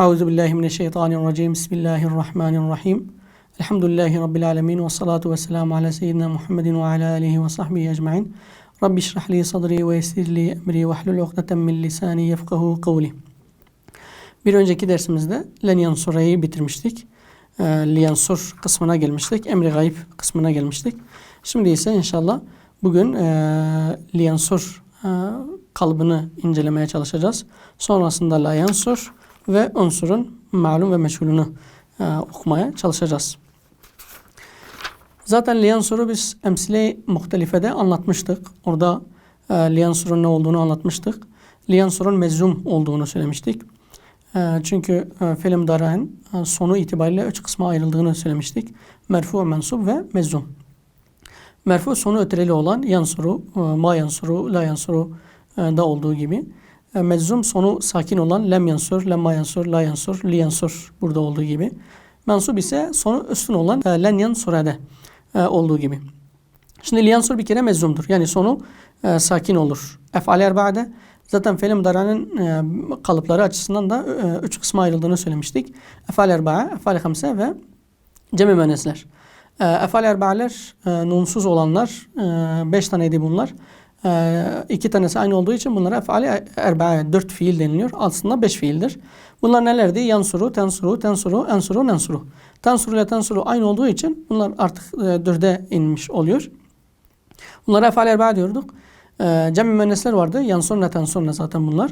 Euzu billahi mineşşeytanirracim. Bismillahirrahmanirrahim. Elhamdülillahi rabbil alamin ve salatu vesselamü ala seyyidina Muhammedin ve ala alihi ve sahbihi ecmaîn. Rabbi şrah li sadri ve yessir li emri ve hlul ukdeten min lisani yefkahu kavli. Bir önceki dersimizde Len Yansura'yı bitirmiştik. E, Liyansur kısmına gelmiştik. Emri gayb kısmına gelmiştik. Şimdi ise inşallah bugün e, Liyansur e, kalıbını incelemeye çalışacağız. Sonrasında La Yansur ve unsurun malum ve meşhulünü e, okumaya çalışacağız. Zaten Liyansur'u biz emsile muhtelifede anlatmıştık. Orada e, Liyansur'un ne olduğunu anlatmıştık. Liyansur'un mezum olduğunu söylemiştik. E, çünkü e, film darahen e, sonu itibariyle üç kısma ayrıldığını söylemiştik. Merfu, mensub ve mezum. Merfu sonu ötereli olan yansuru, e, ma yansuru, la yansuru e, da olduğu gibi. E, Mezzum sonu sakin olan lem yansur, lemma yansur, la yansur, li yansur burada olduğu gibi. Mensub ise sonu üstün olan e, len yansurede e, olduğu gibi. Şimdi li yansur bir kere mezzumdur. Yani sonu e, sakin olur. Ef'al erba'de zaten fe'l mudaranın e, kalıpları açısından da e, üç kısma ayrıldığını söylemiştik. Ef'al erba'a, ef'al hamse ve cem-i müennesler. E, ef'al erba'ler e, nunsuz olanlar, e, beş taneydi bunlar. Ee, iki tanesi aynı olduğu için bunlara efali erba'a dört fiil deniliyor. Aslında beş fiildir. Bunlar nelerdi? Yansuru, tensuru, tensuru, ensuru, nensuru. Tensuru ile tensuru aynı olduğu için bunlar artık e, dörde inmiş oluyor. Bunlara efali erba'a diyorduk. E, Cem-i müennesler vardı. Yansurne, tensurne zaten bunlar.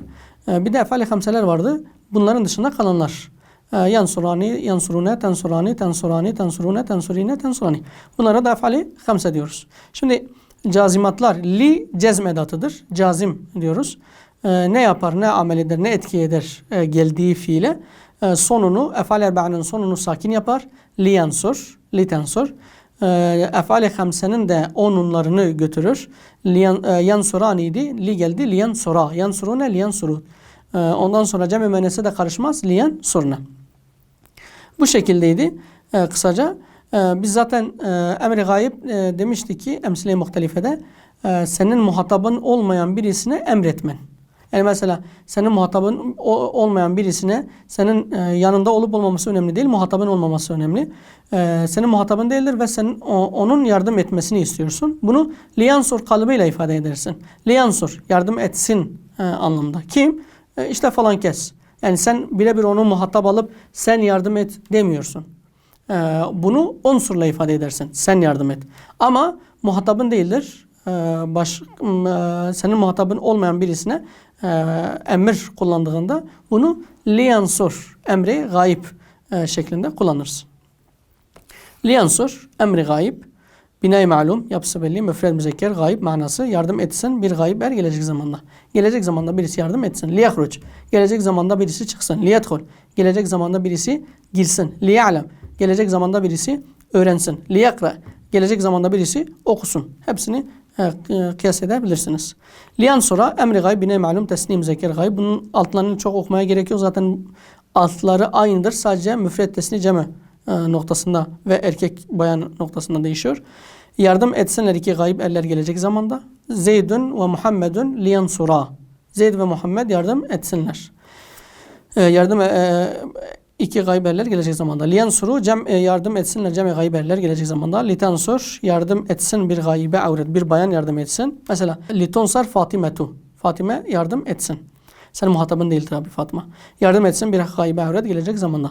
E, bir de efali hamseler vardı. Bunların dışında kalanlar. Yansurani, yansurune, tensurani, tensurani, tensurune, tensurine, tensurani. Bunlara da efali hamse diyoruz. Şimdi cazimatlar li cezm edatıdır. Cazim diyoruz. E, ne yapar, ne amel eder, ne etki eder e, geldiği fiile e, sonunu efal erba'nın sonunu sakin yapar. Li yansur, li tensur. E, efal-i hamsenin de onunlarını götürür. Li yan, e, yansuraniydi. Li geldi li yansura. Yansurune li yansuru. E, ondan sonra müennese de karışmaz. Li yansurne. Bu şekildeydi e, kısaca. Ee, biz zaten e, emri gayb e, demiştik ki emsile-i muhtelifede e, senin muhatabın olmayan birisine emretmen. Yani mesela senin muhatabın o, olmayan birisine senin e, yanında olup olmaması önemli değil, muhatabın olmaması önemli. E, senin muhatabın değildir ve sen o, onun yardım etmesini istiyorsun. Bunu liyansur kalıbıyla ifade edersin. Liyansur yardım etsin e, anlamda. Kim? E, işte falan kes. Yani sen birebir onu muhatap alıp sen yardım et demiyorsun. Ee, bunu unsurla ifade edersin. Sen yardım et. Ama muhatabın değildir. Ee, baş, e, senin muhatabın olmayan birisine e, emir kullandığında bunu liyansur emri gayb e, şeklinde kullanırsın. Liyansur emri gayb Binay malum, yapısı belli, müfred müzekker, gayb manası yardım etsin bir gayb er gelecek zamanda. Gelecek zamanda birisi yardım etsin. Liyahruç, gelecek zamanda birisi çıksın. Liyadhul, gelecek zamanda birisi girsin. Liya'lem, gelecek zamanda birisi öğrensin. Liyakra gelecek zamanda birisi okusun. Hepsini e, e, kıyas edebilirsiniz. Liyan sonra emri gayb bine malum teslim zeker gayb. Bunun altlarını çok okumaya gerek yok. Zaten altları aynıdır. Sadece müfret tesni ceme e, noktasında ve erkek bayan noktasında değişiyor. Yardım etsinler iki gayb eller gelecek zamanda. Zeydun ve Muhammedun liyan sura. Zeyd ve Muhammed yardım etsinler. Yardım iki gayberler gelecek zamanda. Liyansuru cem e, yardım etsinler cem gayberler gelecek zamanda. Litansur yardım etsin bir gaybe avret bir bayan yardım etsin. Mesela litonsar Fatimetu. Fatime yardım etsin. Sen muhatabın değil tabi Fatma. Yardım etsin bir gaybe avret gelecek zamanda.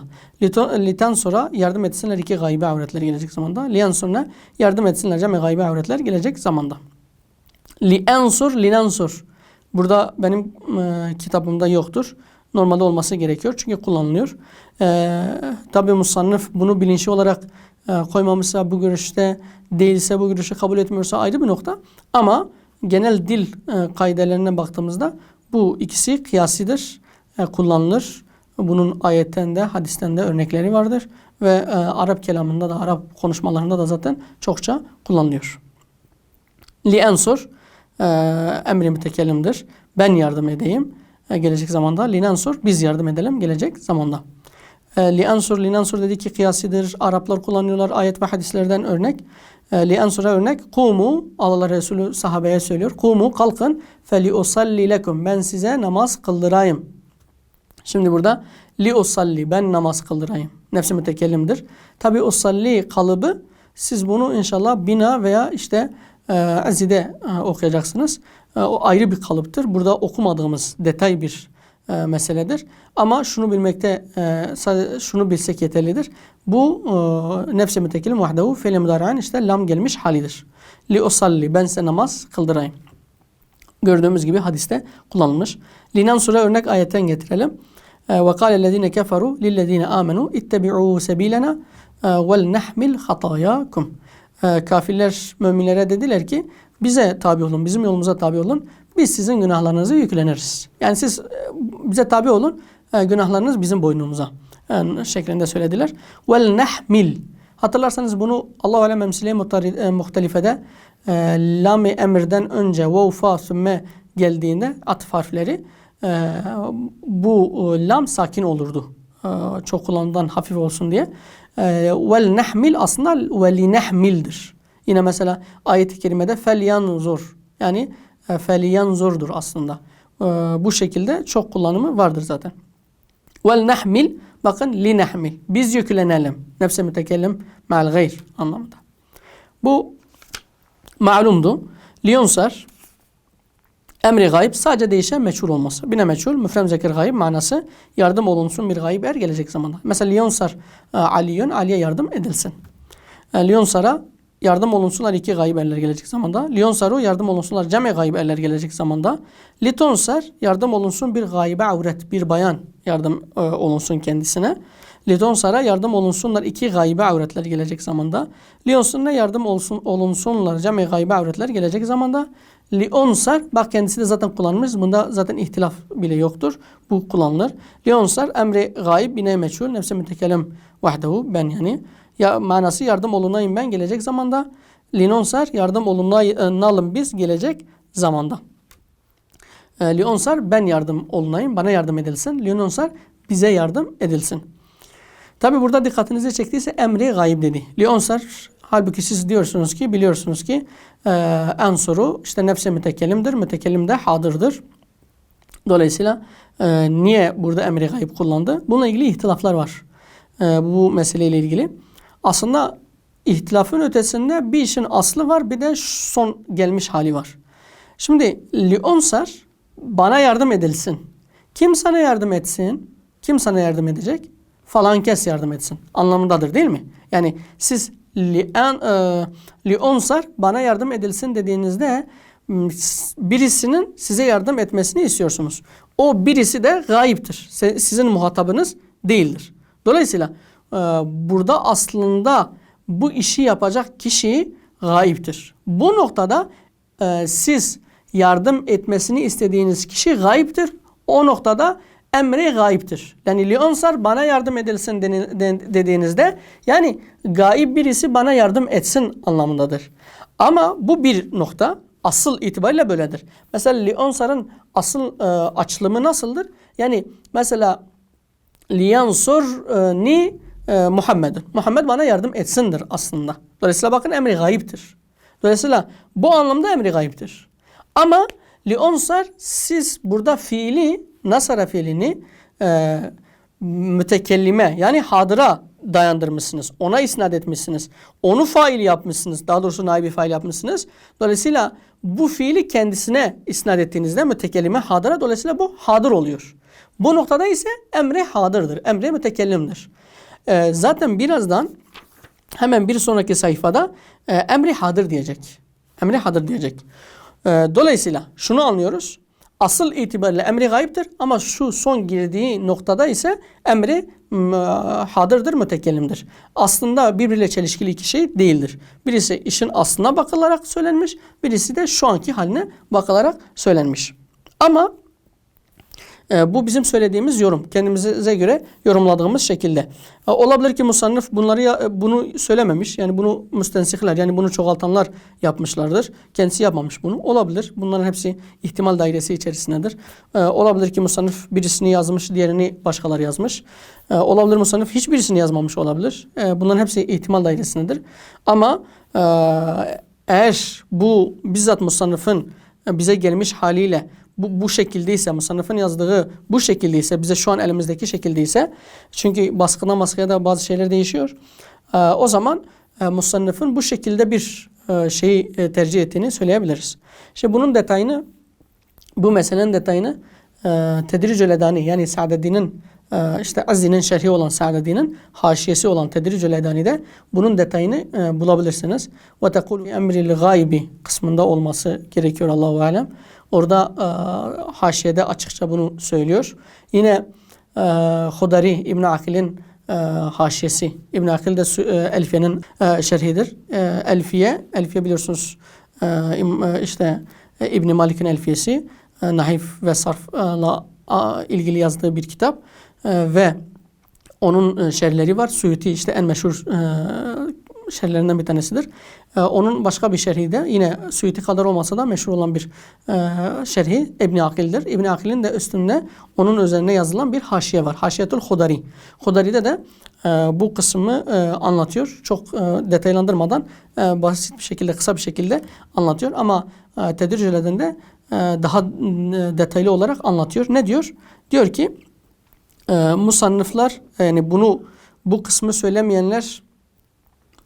Litansura yardım etsinler iki gaybe avretler gelecek zamanda. Liyansurna yardım etsinler cem gaybe avretler gelecek zamanda. Liansur linansur. Burada benim e, kitabımda yoktur normalde olması gerekiyor. Çünkü kullanılıyor. Ee, Tabi musannıf bunu bilinçli olarak e, koymamışsa bu görüşte değilse bu görüşü kabul etmiyorsa ayrı bir nokta. Ama genel dil e, kaidelerine baktığımızda bu ikisi kıyasidir, e, kullanılır. Bunun ayetten de hadisten de örnekleri vardır. Ve e, Arap kelamında da Arap konuşmalarında da zaten çokça kullanılıyor. Li ensur e, emri mütekellimdir. Ben yardım edeyim. E, gelecek zamanda. Linansur biz yardım edelim gelecek zamanda. E, liansur, linansur dedi ki kıyasidir. Araplar kullanıyorlar ayet ve hadislerden örnek. E, liansur'a örnek. Kumu Allah Resulü sahabeye söylüyor. Kumu kalkın feli usalli lekum. Ben size namaz kıldırayım. Şimdi burada li usalli ben namaz kıldırayım. Nefsi mütekellimdir. Tabi usalli kalıbı siz bunu inşallah bina veya işte e, azide e, okuyacaksınız. E, o ayrı bir kalıptır. Burada okumadığımız detay bir e, meseledir. Ama şunu bilmekte e, şunu bilsek yeterlidir. Bu e, nefsi mütekellim vahdehu fiil müdari'an işte lam gelmiş halidir. Li usalli ben size namaz kıldırayım. Gördüğümüz gibi hadiste kullanılmış. Linan sure örnek ayetten getirelim. Ve kâle lezîne keferu lillezîne âmenû ittebi'û sebîlena vel nehmil hatâyâkum. Kafirler müminlere dediler ki bize tabi olun, bizim yolumuza tabi olun. Biz sizin günahlarınızı yükleniriz. Yani siz e, bize tabi olun, e, günahlarınız bizim boynumuza. Yani şeklinde söylediler. Vel nehmil. Hatırlarsanız bunu Allah-u Alem emsile muhtelifede e, lam-ı emirden önce vav fa sümme geldiğinde atıf harfleri e, bu e, lam sakin olurdu. E, çok kullanılan hafif olsun diye. E, vel nehmil aslında ve nehmildir. Yine mesela ayet-i kerimede fel yanzur. Yani e, fel yanzurdur aslında. E, bu şekilde çok kullanımı vardır zaten. Vel nehmil bakın li nehmil. Biz yüklenelim. Nefse mütekellim ma'al gayr anlamında. Bu malumdu. Liyonsar emri gayb sadece değişen meçhul olması. Bine meçhul, müfrem zekir gayb manası yardım olunsun bir gayb er gelecek zamanda. Mesela liyonsar e, aliyun, Ali'ye yardım edilsin. Liyonsara yardım olunsunlar iki gayb erler gelecek zamanda. Liyonsaru yardım olunsunlar ceme gayb erler gelecek zamanda. Litonsar yardım olunsun bir gaybe avret, bir bayan yardım e, olunsun kendisine. Lidonsar'a yardım olunsunlar iki gaybe avretler gelecek zamanda. Lionsar'a yardım olsun, olunsunlar cemi gaybe avretler gelecek zamanda. Lionsar bak kendisi de zaten kullanmış. Bunda zaten ihtilaf bile yoktur. Bu kullanılır. Lionsar emri gayb bine meçhul nefse mütekellim vahdehu ben yani. Ya manası yardım olunayım ben gelecek zamanda. Linonsar yardım olunalım biz gelecek zamanda. E, Lionsar ben yardım olunayım bana yardım edilsin. Linonsar bize yardım edilsin. Tabi burada dikkatinizi çektiyse emri gayb dedi. Lionsar halbuki siz diyorsunuz ki biliyorsunuz ki e, ensuru işte nefse mütekellimdir. Mütekellim de hadırdır. Dolayısıyla e, niye burada emri gayb kullandı? Bununla ilgili ihtilaflar var. E, bu meseleyle ilgili. Aslında ihtilafın ötesinde bir işin aslı var bir de son gelmiş hali var. Şimdi lionsar bana yardım edilsin. Kim sana yardım etsin? Kim sana yardım edecek? falan kes yardım etsin anlamındadır değil mi? Yani siz li'an e, li'onsar bana yardım edilsin dediğinizde birisinin size yardım etmesini istiyorsunuz. O birisi de gayiptir. Sizin muhatabınız değildir. Dolayısıyla burada aslında bu işi yapacak kişi gayiptir. Bu noktada e, siz yardım etmesini istediğiniz kişi gayiptir. O noktada emri gayiptir. Yani lionsar bana yardım edilsin dediğinizde yani gaib birisi bana yardım etsin anlamındadır. Ama bu bir nokta asıl itibariyle böyledir. Mesela lionsarın asıl e, açılımı nasıldır? Yani mesela liyansur e, ni e, Muhammed'in. Muhammed bana yardım etsindir aslında. Dolayısıyla bakın emri gayiptir. Dolayısıyla bu anlamda emri gayiptir. Ama lionsar siz burada fiili nasara fiilini e, mütekellime yani hadıra dayandırmışsınız. Ona isnat etmişsiniz. Onu fail yapmışsınız. Daha doğrusu naibi fail yapmışsınız. Dolayısıyla bu fiili kendisine isnat ettiğinizde mütekellime hadıra dolayısıyla bu hadır oluyor. Bu noktada ise emre hadırdır. Emre mütekellimdir. Ee, zaten birazdan hemen bir sonraki sayfada e, emri hadır diyecek. Emri hadır diyecek. Ee, dolayısıyla şunu anlıyoruz asıl itibariyle emri gayiptir ama şu son girdiği noktada ise emri hadırdır, mütekellimdir. Aslında birbiriyle çelişkili iki şey değildir. Birisi işin aslına bakılarak söylenmiş, birisi de şu anki haline bakılarak söylenmiş. Ama e, bu bizim söylediğimiz yorum. Kendimize göre yorumladığımız şekilde. E, olabilir ki musannif bunları ya, e, bunu söylememiş. Yani bunu müstensihler yani bunu çoğaltanlar yapmışlardır. Kendisi yapmamış bunu. Olabilir. Bunların hepsi ihtimal dairesi içerisindedir. E, olabilir ki musannif birisini yazmış, diğerini başkaları yazmış. E, olabilir musannif hiçbirisini yazmamış olabilir. E, bunların hepsi ihtimal dairesindedir. Ama e, eğer bu bizzat musannifin bize gelmiş haliyle bu, bu şekildeyse, musannıfın yazdığı bu şekildeyse, bize şu an elimizdeki şekildeyse, çünkü baskıdan baskıya da bazı şeyler değişiyor. Ee, o zaman e, musannıfın bu şekilde bir e, şeyi e, tercih ettiğini söyleyebiliriz. İşte bunun detayını, bu meselenin detayını e, Tedricül Edani yani Sa'dedi'nin e, işte Azzi'nin şerhi olan Sa'dedi'nin haşiyesi olan Tedricül Edani'de bunun detayını e, bulabilirsiniz. Ve tekul emril gaybi kısmında olması gerekiyor Allahu alem. Orada e, haşiyede açıkça bunu söylüyor. Yine e, Hudari İbn Akil'in e, haşiyesi. İbn Akil de e, Elfiye'nin e, şerhidir. E, Elfiye, Elfiye biliyorsunuz e, e, işte e, İbn Malik'in Elfiyesi e, Nahif ve Sarf'la ilgili yazdığı bir kitap E, ve onun e, şerhleri var. Suyuti işte en meşhur e, şerhlerinden bir tanesidir. E, onun başka bir şerhi de yine Suyuti kadar olmasa da meşhur olan bir e, şerhi İbn Akil'dir. İbn Akil'in de üstünde onun üzerine yazılan bir haşiye var. Haşiyetul Hudari. Hudari'de de e, bu kısmı e, anlatıyor. Çok e, detaylandırmadan e, basit bir şekilde, kısa bir şekilde anlatıyor. Ama e, Tedricüle'den de e, daha e, detaylı olarak anlatıyor. Ne diyor? Diyor ki e, musannıflar yani bunu bu kısmı söylemeyenler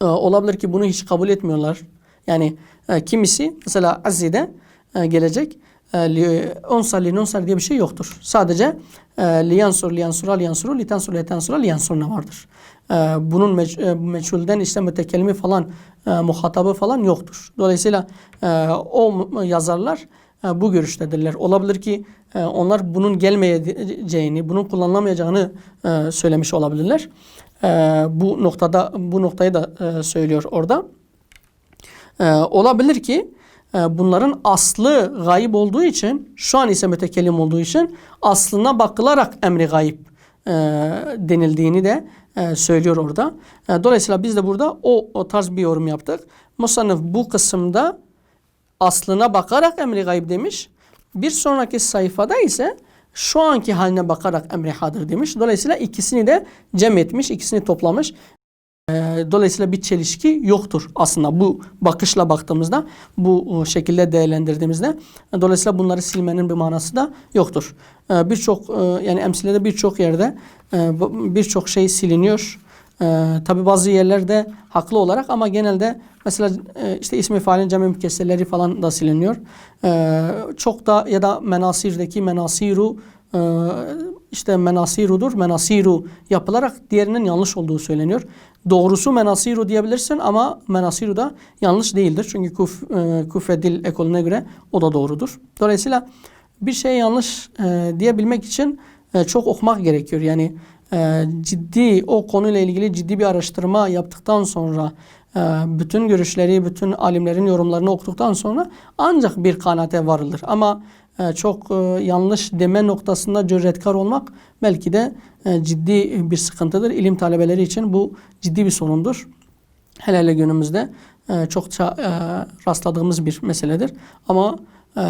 e, olabilir ki bunu hiç kabul etmiyorlar. Yani e, kimisi mesela Azzi'de e, gelecek e, li, onsar li nonsar diye bir şey yoktur. Sadece e, liyansur liyansura liyansuru litansur litansura liyansurna vardır. E, bunun meç, e, meçhulden işte mütekellimi falan e, muhatabı falan yoktur. Dolayısıyla e, o yazarlar e, bu görüştedirler. Olabilir ki e, onlar bunun gelmeyeceğini, bunun kullanılamayacağını e, söylemiş olabilirler. E, bu noktada bu noktayı da e, söylüyor orada. E, olabilir ki e, bunların aslı gayip olduğu için, şu an ise mütekellim olduğu için aslına bakılarak emri gayip e, denildiğini de e, söylüyor orada. E, dolayısıyla biz de burada o, o tarz bir yorum yaptık. Musannif bu kısımda aslına bakarak emri gayb demiş. Bir sonraki sayfada ise şu anki haline bakarak emri hadır demiş. Dolayısıyla ikisini de cem etmiş, ikisini toplamış. Ee, Dolayısıyla bir çelişki yoktur aslında bu bakışla baktığımızda, bu e, şekilde değerlendirdiğimizde. Dolayısıyla bunları silmenin bir manası da yoktur. Ee, Birçok e, yani emsilede birçok yerde e, birçok şey siliniyor. Ee, tabi bazı yerlerde haklı olarak ama genelde mesela e, işte ismi faalin cemi mükesserleri falan da siliniyor. Ee, çok da ya da menasirdeki menasiru e, işte menasirudur. Menasiru yapılarak diğerinin yanlış olduğu söyleniyor. Doğrusu menasiru diyebilirsin ama menasiru da yanlış değildir. Çünkü kuf, e, ekolüne göre o da doğrudur. Dolayısıyla bir şey yanlış e, diyebilmek için e, çok okumak gerekiyor. Yani e, ciddi o konuyla ilgili ciddi bir araştırma yaptıktan sonra e, bütün görüşleri, bütün alimlerin yorumlarını okuduktan sonra ancak bir kanaate varılır. Ama e, çok e, yanlış deme noktasında cüretkar olmak belki de e, ciddi bir sıkıntıdır. İlim talebeleri için bu ciddi bir sorundur. Hele hele günümüzde e, çokça e, rastladığımız bir meseledir. Ama e,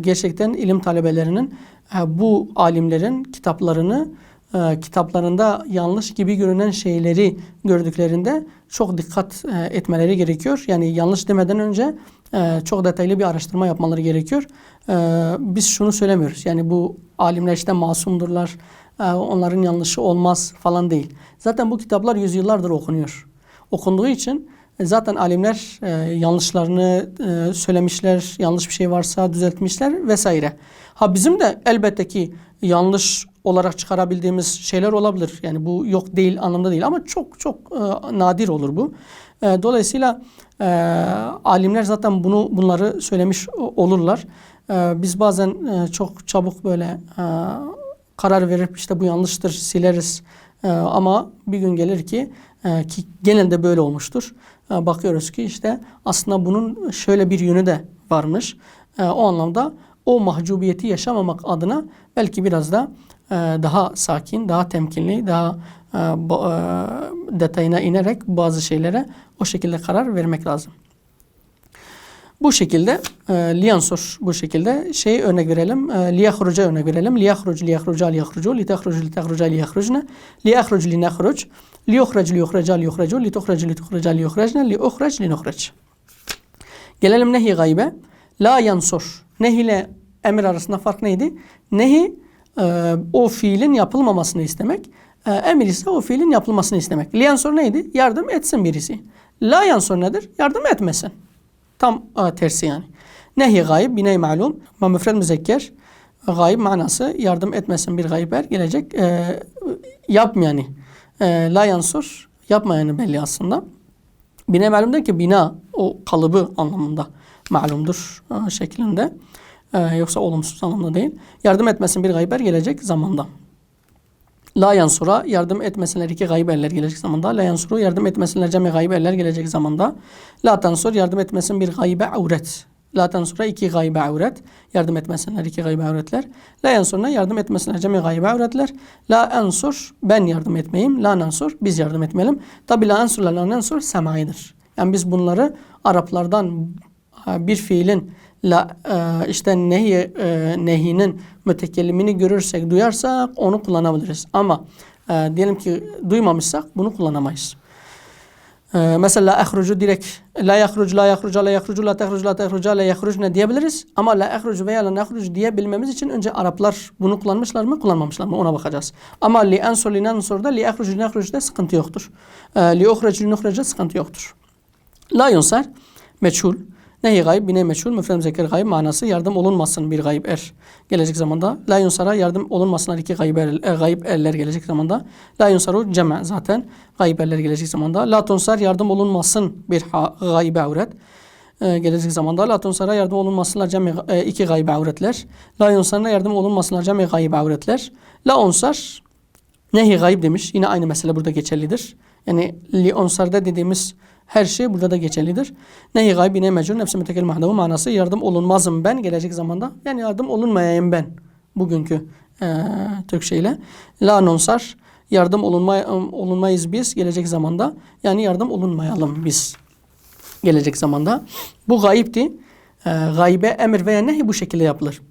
gerçekten ilim talebelerinin e, bu alimlerin kitaplarını e, kitaplarında yanlış gibi görünen şeyleri gördüklerinde çok dikkat e, etmeleri gerekiyor. Yani yanlış demeden önce e, çok detaylı bir araştırma yapmaları gerekiyor. E, biz şunu söylemiyoruz. Yani bu alimler işte masumdurlar, e, onların yanlışı olmaz falan değil. Zaten bu kitaplar yüzyıllardır okunuyor. Okunduğu için e, zaten alimler e, yanlışlarını e, söylemişler, yanlış bir şey varsa düzeltmişler vesaire. Ha bizim de elbette ki yanlış olarak çıkarabildiğimiz şeyler olabilir. Yani bu yok değil anlamda değil ama çok çok e, nadir olur bu. E, dolayısıyla e, alimler zaten bunu bunları söylemiş olurlar. E, biz bazen e, çok çabuk böyle e, karar verip işte bu yanlıştır sileriz. E, ama bir gün gelir ki e, ki genelde böyle olmuştur. E, bakıyoruz ki işte aslında bunun şöyle bir yönü de varmış. E, o anlamda o mahcubiyeti yaşamamak adına belki biraz da daha sakin, daha temkinli, daha e, e, detayına inerek bazı şeylere o şekilde karar vermek lazım. Bu şekilde e, liyansur bu şekilde şey örnek verelim. E, liyahruca örnek verelim. Liyahruc liyahruca liyahrucu litahrucu litahruca liyahrucna liyahruc linahruc liyuhrac liyuhraca liyuhracu lituhracu lituhraca liyuhracna liuhrac linuhrac. Gelelim nehi gaybe. La yansur. Nehi ile emir arasında fark neydi? Nehi e, o fiilin yapılmamasını istemek. E, emir ise o fiilin yapılmasını istemek. Liyansur neydi? Yardım etsin birisi. La nedir? Yardım etmesin. Tam e, tersi yani. Nehi gayb, biney malum. Ama müfred müzekker. Gayb manası yardım etmesin bir gayber gelecek. E, yapmayanı. E, la yansur yapmayanı belli aslında. Bine malum der ki bina o kalıbı anlamında malumdur e, şeklinde. E, yoksa olumsuz anlamda değil. Yardım etmesin bir gayber gelecek zamanda. La yansura yardım etmesinler iki gayberler gelecek zamanda. La yansuru yardım etmesinler cemi gayberler gelecek zamanda. La tansur yardım etmesin bir gaybe avret. La tansura iki gaybe avret. Yardım etmesinler iki gaybe avretler. La yansurna yardım etmesinler cemi gaybe avretler. La ensur ben yardım etmeyeyim. La nansur biz yardım etmeyelim. Tabi la ensur la nansur semaidir. Yani biz bunları Araplardan e, bir fiilin la e, işte nehi e, nehinin mütekellimini görürsek, duyarsak onu kullanabiliriz. Ama e, diyelim ki duymamışsak bunu kullanamayız. E, mesela la ehrucu direkt la yahrucu la yahrucu la yahrucu la tehrucu la tehrucu la yahrucu ne diyebiliriz? Ama la ehrucu veya la nehrucu diyebilmemiz için önce Araplar bunu kullanmışlar mı kullanmamışlar mı ona bakacağız. Ama li ensur li nansurda li ehrucu nehrucu'da sıkıntı yoktur. E, li uhrecu li nuhrecu sıkıntı yoktur. La yunsar meçhul. Nehi gayb, bine meçhul, müfrem zekir gayb manası yardım olunmasın bir gayb er. Gelecek zamanda. La yunsara yardım olunmasınlar iki gayb, er, e, gayb erler gelecek zamanda. La yunsaru cema zaten gayb erler gelecek zamanda. La tunsar yardım olunmasın bir ha, gayb avret. E, gelecek zamanda. La tunsara yardım olunmasınlar cemi e, iki gayb avretler. La yunsarına yardım olunmasınlar cemi gayb avretler. La onsar nehi gayb demiş. Yine aynı mesele burada geçerlidir. Yani li onsarda dediğimiz her şey burada da geçerlidir. Nehi gaybi ne mecnun nefsi mütekel mahdavu manası yardım olunmazım ben gelecek zamanda. Yani yardım olunmayayım ben bugünkü e, Türkçe. La nonsar yardım olunma, olunmayız biz gelecek zamanda. Yani yardım olunmayalım biz gelecek zamanda. Bu gayipti. E, gaybe emir veya nehi bu şekilde yapılır.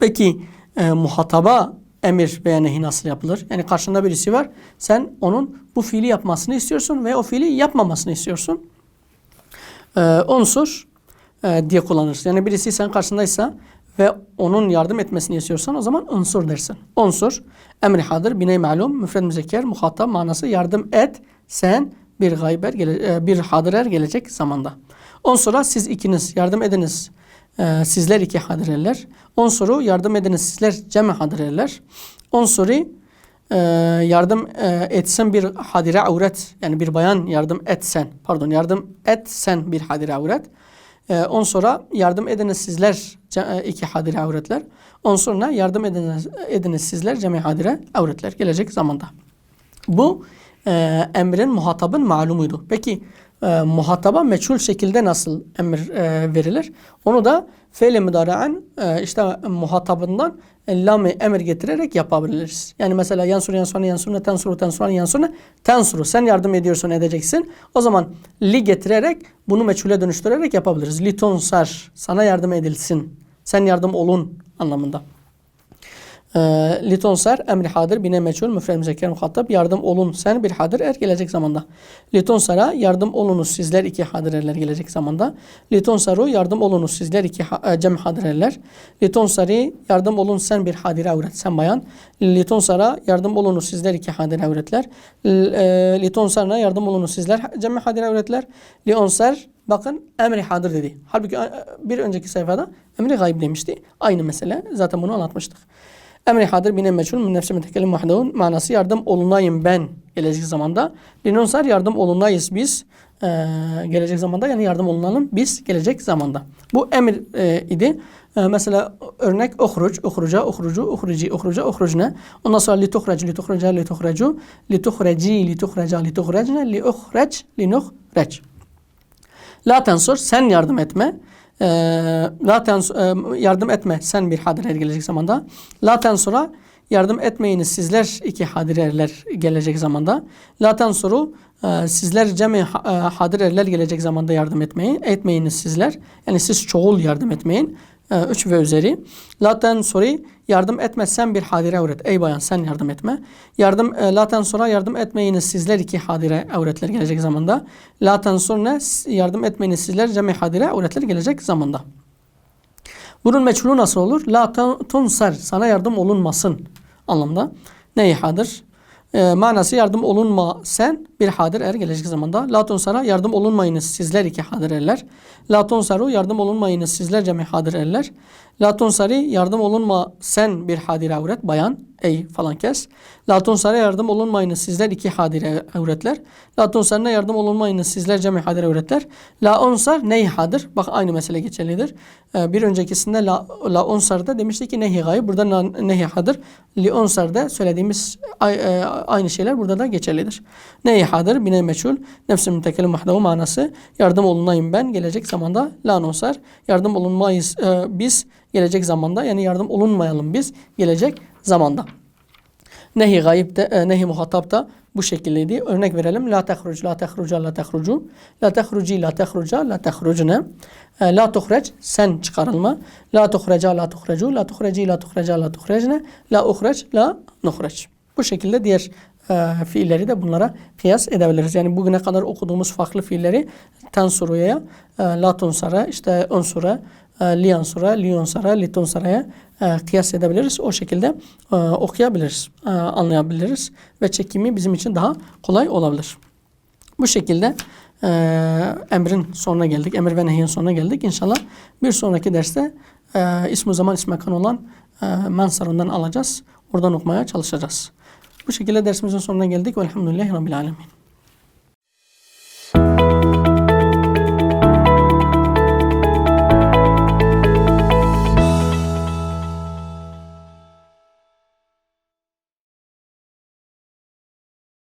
Peki e, muhataba emir veya nehi nasıl yapılır? Yani karşında birisi var. Sen onun bu fiili yapmasını istiyorsun ve o fiili yapmamasını istiyorsun. Ee, unsur e, diye kullanırsın. Yani birisi sen karşındaysa ve onun yardım etmesini istiyorsan o zaman unsur dersin. Unsur emri hadır, biney malum, müfred müzekker, muhatap manası yardım et sen bir gayber e, bir hadirer gelecek zamanda. Unsura siz ikiniz yardım ediniz. Ee, sizler iki hadireler. Unsuru yardım ediniz sizler cem hadireler. Unsuri e, yardım e, etsen bir hadire avret yani bir bayan yardım etsen pardon yardım etsen bir hadire avret. E, on sonra yardım ediniz sizler e, iki hadire avretler. On sonra yardım ediniz, ediniz sizler cemi hadire avretler gelecek zamanda. Bu e, emrin muhatabın malumuydu. Peki e, muhataba meçhul şekilde nasıl emir e, verilir? Onu da fe'li müdare'en e, işte muhatabından e, lam emir getirerek yapabiliriz. Yani mesela yansur yansurne yansurne tensuru tensuran yansurne tensuru sen yardım ediyorsun edeceksin. O zaman li getirerek bunu meçhule dönüştürerek yapabiliriz. Li tonsar sana yardım edilsin. Sen yardım olun anlamında. E, litonsar emri hadir bine meçhul müfred müzekker muhatap yardım olun sen bir hadir er gelecek zamanda. Litonsara yardım olunuz sizler iki hadir erler gelecek zamanda. Litonsaru yardım olunuz sizler iki ha, e, cem hadir erler. Litonsari yardım olun sen bir hadir avret sen bayan. Litonsara yardım olunuz sizler iki hadir avretler. E, Litonsarna yardım olunuz sizler cem hadir avretler. Lionsar Bakın emri hadir dedi. Halbuki e, bir önceki sayfada emri gayb demişti. Aynı mesele. Zaten bunu anlatmıştık. Emri hadir bine meçhul min nefsi mütekellim vahdevun manası yardım olunayım ben gelecek zamanda. Linonsar yardım olunayız biz ee, gelecek zamanda yani yardım olunalım biz gelecek zamanda. Bu emir e, idi. Ee, mesela örnek uhruc, uhruca, uhrucu, uhruci, uhruca, uhrucne. Ondan sonra li tuhrac, li tuhraca, li tuhracu, li tuhreci, li tuhraca, li tuhracne, li uhrac, li nuhrac. La tensur sen yardım etme. Ee, la tens e, yardım etme sen bir hadirer gelecek zamanda. La tensura yardım etmeyiniz sizler iki hadirerler gelecek zamanda. La tensuru e, sizler cemi e, hadirerler gelecek zamanda yardım etmeyin. Etmeyiniz sizler. Yani siz çoğul yardım etmeyin. E, üç ve üzeri. La tensuri yardım etmezsen bir hadire avret. Ey bayan sen yardım etme. Yardım e, la tensura yardım etmeyiniz sizler iki hadire avretler gelecek zamanda. La tensurne yardım etmeyiniz sizler cemi hadire avretler gelecek zamanda. Bunun meçhulu nasıl olur? La tunsar. Sana yardım olunmasın anlamda. Neyhadır? E, manası yardım olunma sen bir hadir er gelecek zamanda. La tunsara yardım olunmayınız sizler iki hadir erler. La tunsaru yardım olunmayınız sizler cemi hadir erler. La tunsari yardım olunma sen bir hadir avret bayan ey falan kes. La tunsara yardım olunmayınız sizler iki hadir avretler. La tunsarına yardım olunmayınız sizler cemi hadir avretler. La unsar ney hadir? Bak aynı mesele geçerlidir. Ee, bir öncekisinde la, la unsarda demiştik ki nehi gayb. Burada nehi hadir. Li unsarda söylediğimiz e, aynı şeyler burada da geçerlidir. Nehi hadir bine meçhul. Nefsim mütekellim mahdavu manası. Yardım olunayım ben gelecek zamanda la. Yardım olunmayız e, biz gelecek zamanda. Yani yardım olunmayalım biz gelecek zamanda. Nehi gayb de, e, nehi muhatap da bu şekildeydi. Örnek verelim. La tehruc, la tehruca, la tehrucu. La tehruci, la tehruca, la tehrucne. E, La tuhreç, sen çıkarılma. La tuhreca, la tuhrecu. La tuhreci, la tuhreca, la tuhrecne. La uhreç, la nuhreç. Bu şekilde diğer e, fiilleri de bunlara kıyas edebiliriz. Yani bugüne kadar okuduğumuz farklı fiilleri tensuruya, e, la tunsara, işte unsura, e, liansura, lionsara, litunsara'ya e, kıyas edebiliriz. O şekilde e, okuyabiliriz, e, anlayabiliriz ve çekimi bizim için daha kolay olabilir. Bu şekilde e, emrin sonuna geldik. Emir ve nehyin sonuna geldik. İnşallah bir sonraki derste e, ismi zaman ismi olan e, mensarından alacağız. Oradan okumaya çalışacağız. Bu şekilde dersimizin sonuna geldik. Velhamdülillahi Rabbil Alemin.